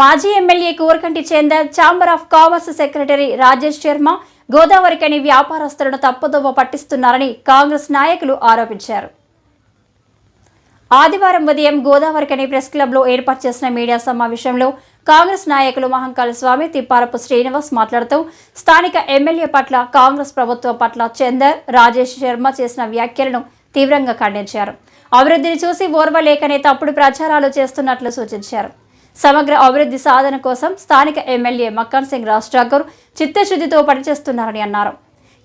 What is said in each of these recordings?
మాజీ MLA Koorakanti Chandar chamber of commerce secretary Rajesh Sharma Godavarikhani వ్యాపారస్తులను తప్పుదోవ పట్టిస్తున్నారని కాంగ్రెస్ నాయకులు ఆరోపించారు. ఆదివారం ఉదయం గోదావరికని ప్రెస్ క్లబ్లో ఏర్పాటు చేసిన మీడియా సమావేశంలో కాంగ్రెస్ నాయకులు మహంకాళ స్వామి తిప్పారపు శ్రీనివాస్ మాట్లాడుతూ స్థానిక ఎమ్మెల్యే పట్ల కాంగ్రెస్ ప్రభుత్వం పట్ల చందర్ రాజేష్ శర్మ చేసిన వ్యాఖ్యలను తీవ్రంగా ఖండించారు. అభివృద్ధిని చూసి ఓర్వలేకనే తప్పుడు ప్రచారాలు చేస్తున్నట్లు సూచించారు. సమగ్ర అభివృద్ధి సాధన కోసం స్థానిక ఎమ్మెల్యే మక్కన్ సింగ్ రాజ్ ఠాకూర్ చిత్తశుద్ధితో పనిచేస్తున్నారని అన్నారు.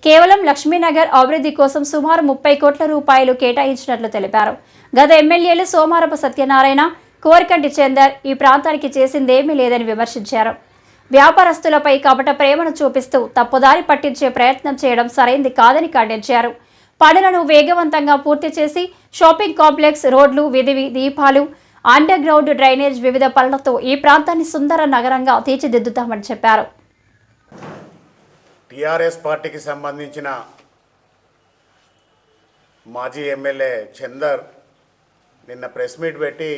కేవలం లక్ష్మీనగర్ అభివృద్ధి కోసం సుమారు ముప్పై కోట్ల రూపాయలు కేటాయించినట్లు తెలిపారు. గత ఎమ్మెల్యేలు సోమారపు సత్యనారాయణ కోరికంటి చందర్ ఈ ప్రాంతానికి చేసిందేమీ లేదని విమర్శించారు. వ్యాపారస్తులపై కపట ప్రేమను చూపిస్తూ తప్పుదారి పట్టించే ప్రయత్నం చేయడం సరైంది కాదని ఖండించారు. పనులను వేగవంతంగా పూర్తి చేసి షాపింగ్ కాంప్లెక్స్ రోడ్లు విధివి దీపాలు అండర్ గ్రౌండ్ డ్రైనేజ్ వివిధ పనులతో ఈ ప్రాంతాన్ని సుందర నగరంగా తీర్చిదిద్దుతామని చెప్పారు. టీఆర్ఎస్ పార్టీకి సంబంధించిన మాజీ ఎమ్మెల్యే చందర్ నిన్న ప్రెస్ మీట్ పెట్టి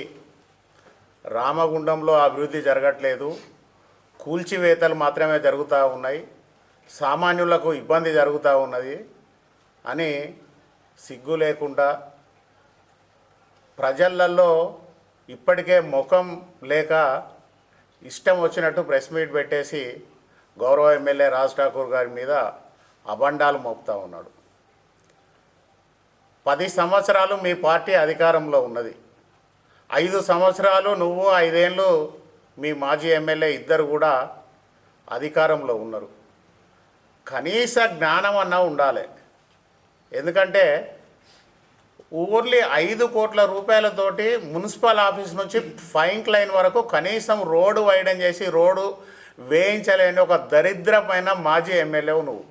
రామగుండంలో అభివృద్ధి జరగట్లేదు కూల్చివేతలు మాత్రమే జరుగుతూ ఉన్నాయి సామాన్యులకు ఇబ్బంది జరుగుతూ ఉన్నది అని సిగ్గు లేకుండా ప్రజలల్లో ఇప్పటికే ముఖం లేక ఇష్టం వచ్చినట్టు ప్రెస్ మీట్ పెట్టేసి గౌరవ ఎమ్మెల్యే రాజ్ ఠాకూర్ గారి మీద అబండాలు మోపుతా ఉన్నాడు. పది సంవత్సరాలు మీ పార్టీ అధికారంలో ఉన్నది. ఐదు సంవత్సరాలు నువ్వు ఐదేళ్ళు మీ మాజీ ఎమ్మెల్యే ఇద్దరు కూడా అధికారంలో ఉన్నారు. కనీస జ్ఞానం అన్నా ఉండాలి. ఎందుకంటే ఓన్లీ ఐదు కోట్ల రూపాయలతోటి మున్సిపల్ ఆఫీస్ నుంచి ఫైంక్ లైన్ వరకు కనీసం రోడ్డు వైడన్ చేసి రోడ్డు వేయించలేని ఒక దరిద్రమైన మాజీ ఎమ్మెల్యేవు నువ్వు.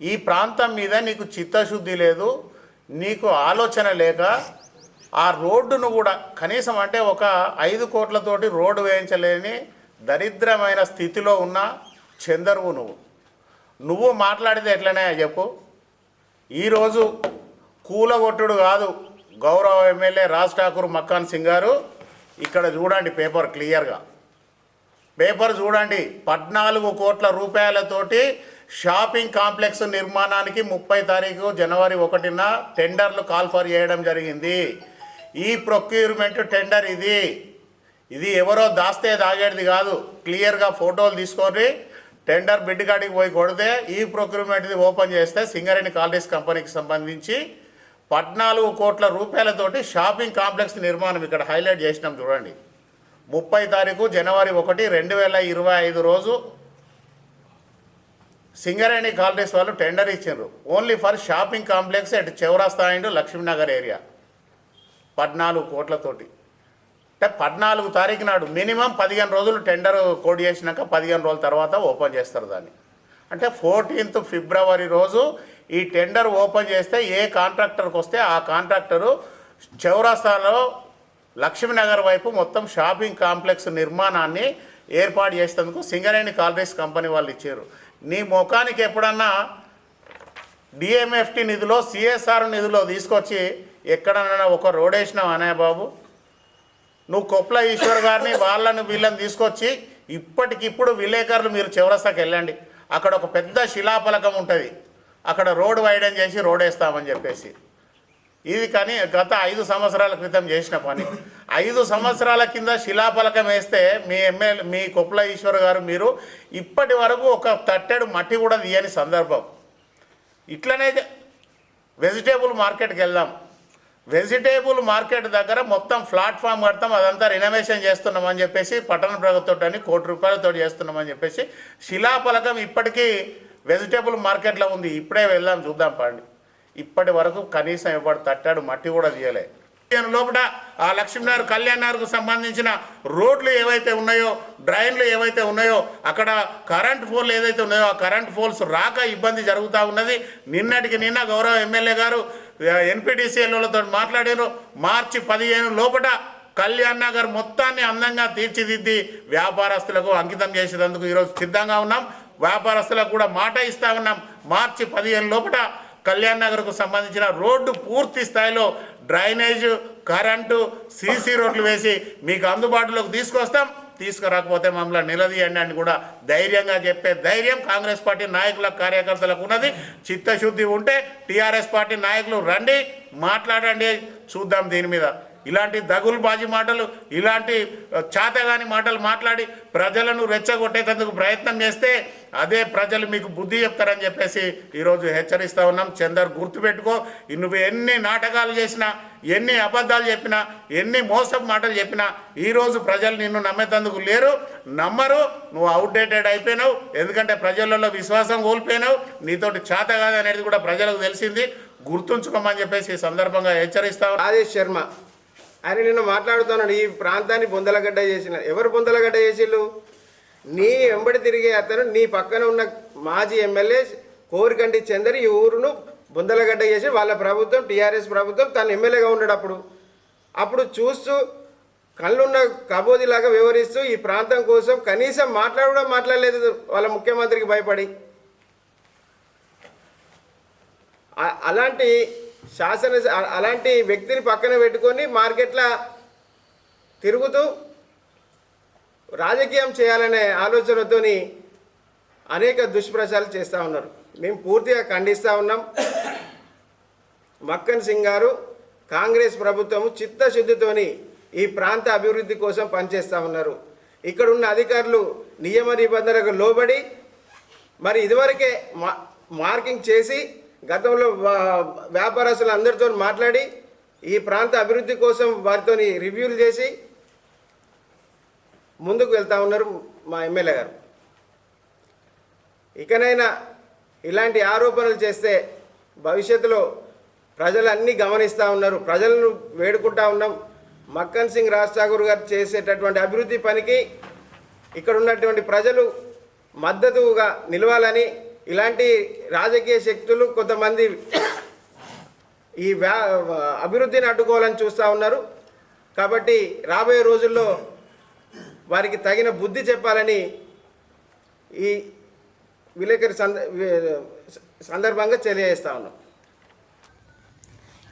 ఈ ప్రాంతం మీద నీకు చిత్తశుద్ధి లేదు నీకు ఆలోచన లేక ఆ రోడ్డును కూడా కనీసం అంటే ఒక ఐదు కోట్లతోటి రోడ్డు వేయించలేని దరిద్రమైన స్థితిలో ఉన్న చందరువు నువ్వు. నువ్వు మాట్లాడితే ఎట్లనే చెప్పు? ఈరోజు కూలగొట్టుడు కాదు. గౌరవ ఎమ్మెల్యే రాజ్ ఠాకూర్ మక్కాన్ సింగ్ గారు ఇక్కడ చూడండి పేపర్ క్లియర్గా. పేపర్ చూడండి. పద్నాలుగు కోట్ల రూపాయలతోటి షాపింగ్ కాంప్లెక్స్ నిర్మాణానికి ముప్పై తారీఖు జనవరి ఒకటిన టెండర్లు కాల్ఫర్ చేయడం జరిగింది. ఈ ప్రొక్యూర్మెంట్ టెండర్ ఇది. ఇది ఎవరో దాస్తే దాగేది కాదు. క్లియర్గా ఫోటోలు తీసుకొని టెండర్ బిడ్డ కాడికి పోయి కొడితే ఈ ప్రొక్యూర్మెంట్ది ఓపెన్ చేస్తే సింగరేణి కాలనీస్ కంపెనీకి సంబంధించి పద్నాలుగు కోట్ల రూపాయలతోటి షాపింగ్ కాంప్లెక్స్ నిర్మాణం ఇక్కడ హైలైట్ చేసినాం చూడండి. ముప్పై తారీఖు జనవరి ఒకటి రెండు వేల ఇరవై ఐదు రోజు సింగరేణి కాలనీస్ వాళ్ళు టెండర్ ఇచ్చిండ్రు. Only for shopping complex at Chowrasta and Lakshminagar area. పద్నాలుగు కోట్లతోటి. అంటే పద్నాలుగు తారీఖు నాడు మినిమం పదిహేను రోజులు టెండర్ కోడ్ చేసినాక పదిహేను రోజుల తర్వాత ఓపెన్ చేస్తారు దాన్ని. అంటే ఫోర్టీన్త్ ఫిబ్రవరి రోజు ఈ టెండర్ ఓపెన్ చేస్తే ఏ కాంట్రాక్టర్కి వస్తే ఆ కాంట్రాక్టరు చౌరాస్తాలో లక్ష్మీనగర్ వైపు మొత్తం షాపింగ్ కాంప్లెక్స్ నిర్మాణాన్ని ఏర్పాటు చేసేందుకు సింగరేణి కాలరీస్ కంపెనీ వాళ్ళు ఇచ్చారు. నీ ముఖానికి ఎప్పుడన్నా డిఎంఎఫ్టి నిధిలో సిఎస్ఆర్ నిధిలో తీసుకొచ్చి ఎక్కడన్నా ఒక రోడ్ వేసినావు అనే బాబు? నువ్వు కొప్ల ఈశ్వర్ గారిని వాళ్ళని వీళ్ళని తీసుకొచ్చి ఇప్పటికిప్పుడు విలేకరులు మీరు చివరస్తాకి వెళ్ళండి. అక్కడ ఒక పెద్ద శిలాఫలకం ఉంటుంది. అక్కడ రోడ్ వైడన్ చేసి రోడ్ వేస్తామని చెప్పేసి. ఇది కానీ గత ఐదు సంవత్సరాల క్రితం చేసిన పని. ఐదు సంవత్సరాల కింద శిలాఫలకం వేస్తే మీ ఎమ్మెల్యే మీ కొప్పుల ఈశ్వర్ గారు మీరు ఇప్పటి వరకు ఒక తట్టెడు మట్టి కూడా తీయని సందర్భం. ఇట్లనే వెజిటేబుల్ మార్కెట్కి వెళ్దాం. వెజిటేబుల్ మార్కెట్ దగ్గర మొత్తం ప్లాట్ఫామ్ కడతాం అదంతా రినోవేషన్ చేస్తున్నామని చెప్పేసి పట్టణ ప్రభుత్వం కోటి రూపాయలతో చేస్తున్నామని చెప్పేసి శిలాఫలకం ఇప్పటికీ వెజిటేబుల్ మార్కెట్లో ఉంది ఇప్పుడే వెళ్దాం చూద్దాం పండి. ఇప్పటి వరకు కనీసం ఇవ్వడు తట్టాడు మట్టి కూడా తీయలే. లోపల ఆ లక్ష్మీనగర్ కళ్యాణ్ నగర్కు సంబంధించిన రోడ్లు ఏవైతే ఉన్నాయో డ్రైన్లు ఏవైతే ఉన్నాయో అక్కడ కరెంట్ పోల్ ఏదైతే ఉన్నాయో ఆ కరెంట్ పోల్స్ రాక ఇబ్బంది జరుగుతూ ఉన్నది. నిన్నటికి నిన్న గౌరవ ఎమ్మెల్యే గారు ఎన్పిటిసిఎల్తో మాట్లాడారు. మార్చి పదిహేను లోపల కళ్యాణ్ నగర్ మొత్తాన్ని అందంగా తీర్చిదిద్ది వ్యాపారస్తులకు అంకితం చేసేందుకు ఈరోజు సిద్ధంగా ఉన్నాం. వ్యాపారస్తులకు కూడా మాట ఇస్తా ఉన్నాం. మార్చి పదిహేను లోపల కళ్యాణ్ నగర్కు సంబంధించిన రోడ్డు పూర్తి స్థాయిలో డ్రైనేజ్ కరెంటు సీసీ రోడ్లు వేసి మీకు అందుబాటులోకి తీసుకొస్తాం. తీసుకురాకపోతే మమ్మల్ని నిలదీయండి అని కూడా ధైర్యంగా చెప్పే ధైర్యం కాంగ్రెస్ పార్టీ నాయకులకు కార్యకర్తలకు ఉన్నది. చిత్తశుద్ధి ఉంటే టీఆర్ఎస్ పార్టీ నాయకులు రండి మాట్లాడండి చూద్దాం దీని మీద. ఇలాంటి దగులుబాజీ మాటలు ఇలాంటి చాతగాని మాటలు మాట్లాడి ప్రజలను రెచ్చగొట్టేటందుకు ప్రయత్నం చేస్తే అదే ప్రజలు మీకు బుద్ధి చెప్తారని చెప్పేసి ఈరోజు హెచ్చరిస్తా ఉన్నాం. చందర్ గుర్తుపెట్టుకో నువ్వు ఎన్ని నాటకాలు చేసినా ఎన్ని అబద్ధాలు చెప్పినా ఎన్ని మోసపు మాటలు చెప్పినా ఈరోజు ప్రజలు నిన్ను నమ్మేందుకు లేరు నమ్మరు నువ్వు అవుట్డేటెడ్ అయిపోయినావు ఎందుకంటే ప్రజలలో విశ్వాసం కోల్పోయినావు నీతోటి చేత కాదనేది కూడా ప్రజలకు తెలిసింది. గుర్తుంచుకోమని చెప్పేసి ఈ సందర్భంగా హెచ్చరిస్తావు రాజేష్ శర్మ ఆయన నిన్న మాట్లాడుతున్నాడు. ఈ ప్రాంతాన్ని బొందలగడ్డ చేసిన ఎవరు బొందలగడ్డ చేసిళ్ళు? నీ వెంబడి తిరిగే అతను నీ పక్కన ఉన్న మాజీ ఎమ్మెల్యే కోరికంటి చందర్ ఈ ఊరును బొందలగడ్డ చేసి వాళ్ళ ప్రభుత్వం టీఆర్ఎస్ ప్రభుత్వం తను ఎమ్మెల్యేగా ఉన్నాడు అప్పుడు. అప్పుడు చూస్తూ కళ్ళున్న కబోదిలాగా వివరిస్తూ ఈ ప్రాంతం కోసం కనీసం మాట్లాడడం మాట్లాడలేదు వాళ్ళ ముఖ్యమంత్రికి భయపడి. అలాంటి శాసన అలాంటి వ్యక్తిని పక్కన పెట్టుకొని మార్కెట్లో తిరుగుతూ రాజకీయం చేయాలనే ఆలోచనతోని అనేక దుష్ప్రచారాలు చేస్తూ ఉన్నారు. మేము పూర్తిగా ఖండిస్తూ ఉన్నాం. మక్కన్ సింగ్ గారు కాంగ్రెస్ ప్రభుత్వము చిత్తశుద్ధితోని ఈ ప్రాంత అభివృద్ధి కోసం పనిచేస్తూ ఉన్నారు. ఇక్కడ ఉన్న అధికారులు నియమ నిబంధనలకు లోబడి మరి ఇదివరకే మా మార్కింగ్ చేసి గతంలో వ్యాపారస్తులు అందరితో మాట్లాడి ఈ ప్రాంత అభివృద్ధి కోసం వారితో రివ్యూలు చేసి ముందుకు వెళ్తా ఉన్నారు మా ఎమ్మెల్యే గారు. ఇకనైనా ఇలాంటి ఆరోపణలు చేస్తే భవిష్యత్తులో ప్రజలు అన్నీ గమనిస్తూ ఉన్నారు. ప్రజలను వేడుకుంటా ఉన్నాం. మక్కన్ సింగ్ రాజ్ ఠాకూర్ గారు చేసేటటువంటి అభివృద్ధి పనికి ఇక్కడ ఉన్నటువంటి ప్రజలు మద్దతుగా నిలవాలని ఇలాంటి రాజకీయ శక్తులు కొంతమంది ఈ వ్యా అభివృద్ధిని అడ్డుకోవాలని చూస్తూ ఉన్నారు. కాబట్టి రాబోయే రోజుల్లో వారికి తగిన బుద్ధి చెప్పాలని ఈ విలేకరి సంద సందర్భంగా తెలియజేస్తా ఉన్నాం.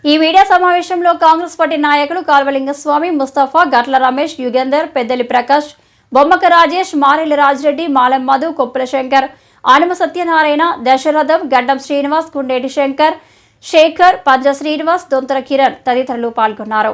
ఈ మీడియా సమావేశంలో కాంగ్రెస్ పార్టీ నాయకులు కాల్వలింగస్వామి ముస్తఫా గట్ల రమేష్ యుగేందర్ పెద్దలి ప్రకాష్ బొమ్మక రాజేష్ మారెల్లి రాజిరెడ్డి మాలెం మధు కొప్పుల శంకర్ ఆనమ సత్యనారాయణ దశరథం గడ్డం శ్రీనివాస్ గుండేటి శంకర్ శేఖర్ పంజ శ్రీనివాస్ దొంతర కిరణ్ తదితరులు పాల్గొన్నారు.